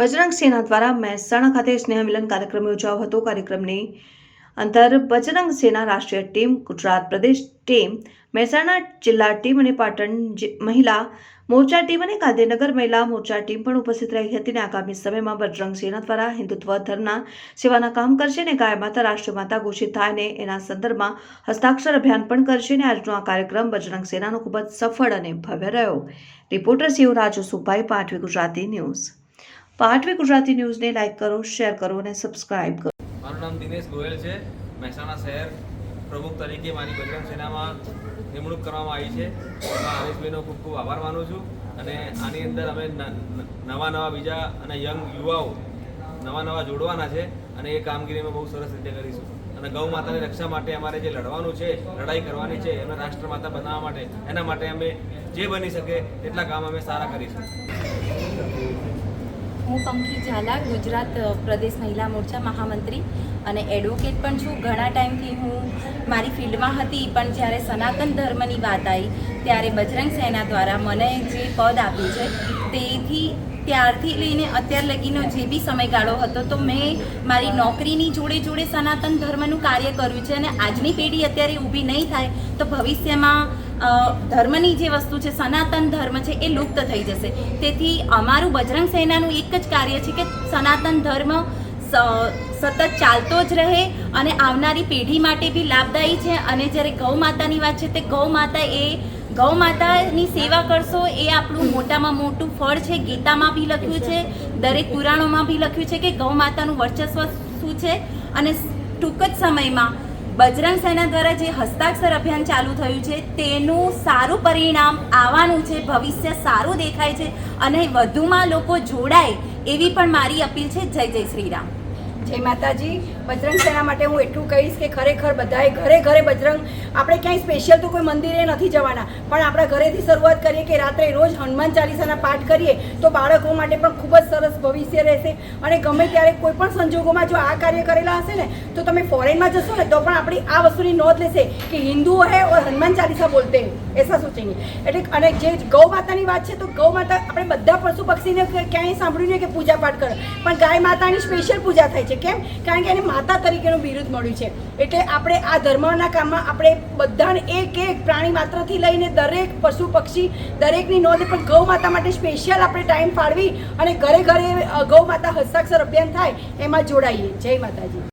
બજરંગ સેના દ્વારા મહેસાણા ખાતે સ્નેહ મિલન કાર્યક્રમ યોજાયો હતો. કાર્યક્રમની અંતર બજરંગ સેના રાષ્ટ્રીય ટીમ, ગુજરાત પ્રદેશ ટીમ, મહેસાણા જિલ્લા ટીમ અને પાટણ મહિલા મોરચા ટીમ અને ગાંધીનગર મહિલા મોરચા ટીમ પણ ઉપસ્થિત રહી હતી અને આગામી સમયમાં બજરંગ સેના દ્વારા હિન્દુત્વ ધર્મના સેવાના કામ કરશે અને ગાય માતા રાષ્ટ્રીય માતા ઘોષિત થાય અને એના સંદર્ભમાં હસ્તાક્ષર અભિયાન પણ કરશે અને આજનો આ કાર્યક્રમ બજરંગ સેનાનો ખૂબ જ સફળ અને ભવ્ય રહ્યો. રિપોર્ટર સીઓ રાજુ સુભાઈ પાઠવી ગુજરાતી ન્યૂઝ. પાઠવી ગુજરાતી ન્યૂઝને લાઇક કરો, શેર કરો અને સબસ્ક્રાઇબ કરો. મારું નામ દિનેશ ગોયલ છે. મહેસાણા શહેર પ્રમુખ તરીકે મારી બજરંગ સેનામાં નિમણૂક કરવામાં આવી છે. એમાં હરેશભાઈનો ખૂબ ખૂબ આભાર માનું છું અને આની અંદર અમે નવા નવા બીજા અને યંગ યુવાઓ નવા નવા જોડવાના છે અને એ કામગીરી અમે બહુ સરસ રીતે કરીશું. અને ગૌ માતાની રક્ષા માટે અમારે જે લડવાનું છે, લડાઈ કરવાની છે, એમને રાષ્ટ્રમાતા બનાવવા માટે, એના માટે અમે જે બની શકે, એટલા કામ અમે સારા કરીશું. હું પંખી ઝાલા ગુજરાત પ્રદેશ મહિલા મોરચા મહામંત્રી અને એડવોકેટ પણ છું. ઘણા ટાઈમથી હું મારી ફિલ્ડમાં હતી, પણ જ્યારે સનાતન ધર્મની વાત આવી, ત્યારે બજરંગ સેના દ્વારા મને જે પદ આપ્યું છે, તેથી ત્યારથી લઈને અત્યાર લગીનો જે બી સમયગાળો હતો, તો મેં મારી નોકરીની જોડે જોડે સનાતન ધર્મનું કાર્ય કર્યું છે અને આજની પેઢી અત્યારે ઊભી નહીં થાય, તો ભવિષ્યમાં ધર્મની જે વસ્તુ છે, સનાતન ધર્મ છે, એ લુપ્ત થઈ જશે. તેથી અમારું બજરંગ સેનાનું એક જ કાર્ય છે કે સનાતન ધર્મ સતત ચાલતો જ રહે અને આવનારી પેઢી માટે બી લાભદાયી છે. અને જ્યારે ગૌ માતાની વાત છે, તે ગૌ માતા એ, ગૌ માતાની સેવા કરશો એ આપણું મોટામાં મોટું ફળ છે. ગીતામાં બી લખ્યું છે, દરેક પુરાણોમાં બી લખ્યું છે કે ગૌ માતાનું વર્ચસ્વ શું છે? અને ટૂંક જ સમયમાં બજરંગ સેના દ્વારા જે હસ્તાક્ષર અભિયાન ચાલુ થયું છે, તેનું સારું પરિણામ આવવાનું છે, ભવિષ્ય સારું દેખાય છે અને વધુમાં લોકો જોડાય એવી પણ મારી અપીલ છે. જય જય શ્રી રામ. જય માતાજી. બજરંગ સેના માટે હું એટલું કહીશ કે ખરેખર બધાએ ઘરે ઘરે બજરંગ આપણે ક્યાંય સ્પેશિયલ તો કોઈ મંદિરે નથી જવાના. પણ આપણા ઘરેથી શરૂઆત કરીએ કે રાત્રે રોજ હનુમાન ચાલીસાના પાઠ કરીએ, તો બાળકો માટે પણ ખૂબ જ સરસ ભવિષ્ય રહેશે. અને ગમે ત્યારે કોઈ પણ સંજોગોમાં જો આ કાર્ય કરેલા હશે ને, તો તમે ફોરેનમાં જશો ને, તો પણ આપણી આ વસ્તુની નોંધ લેશે કે હિન્દુઓ હે ઓર હનુમાન ચાલીસા બોલતે એસા સોચેંગે એટલે અને જે ગૌ માતાની વાત છે, તો ગૌ માતા આપણે બધા પશુ પક્ષીને ક્યાંય સાંભળ્યું નહીં કે પૂજા પાઠ કરે. પણ ગાય માતાની સ્પેશિયલ પૂજા થાય છે. કેમ? કારણ કે એને માતા તરીકેનું બિરુદ મળ્યું છે. એટલે આપણે આ ધર્મના કામમાં આપણે બધાને એક એક પ્રાણી માત્રથી લઈને દરેક પશુ પક્ષી, દરેકની નોંધ, પણ ગૌ માતા માટે સ્પેશિયલ આપણે ટાઈમ ફાળવી અને ઘરે ઘરે ગૌ માતા હસ્તાક્ષર અભિયાન થાય, એમાં જોડાઈએ. જય માતાજી.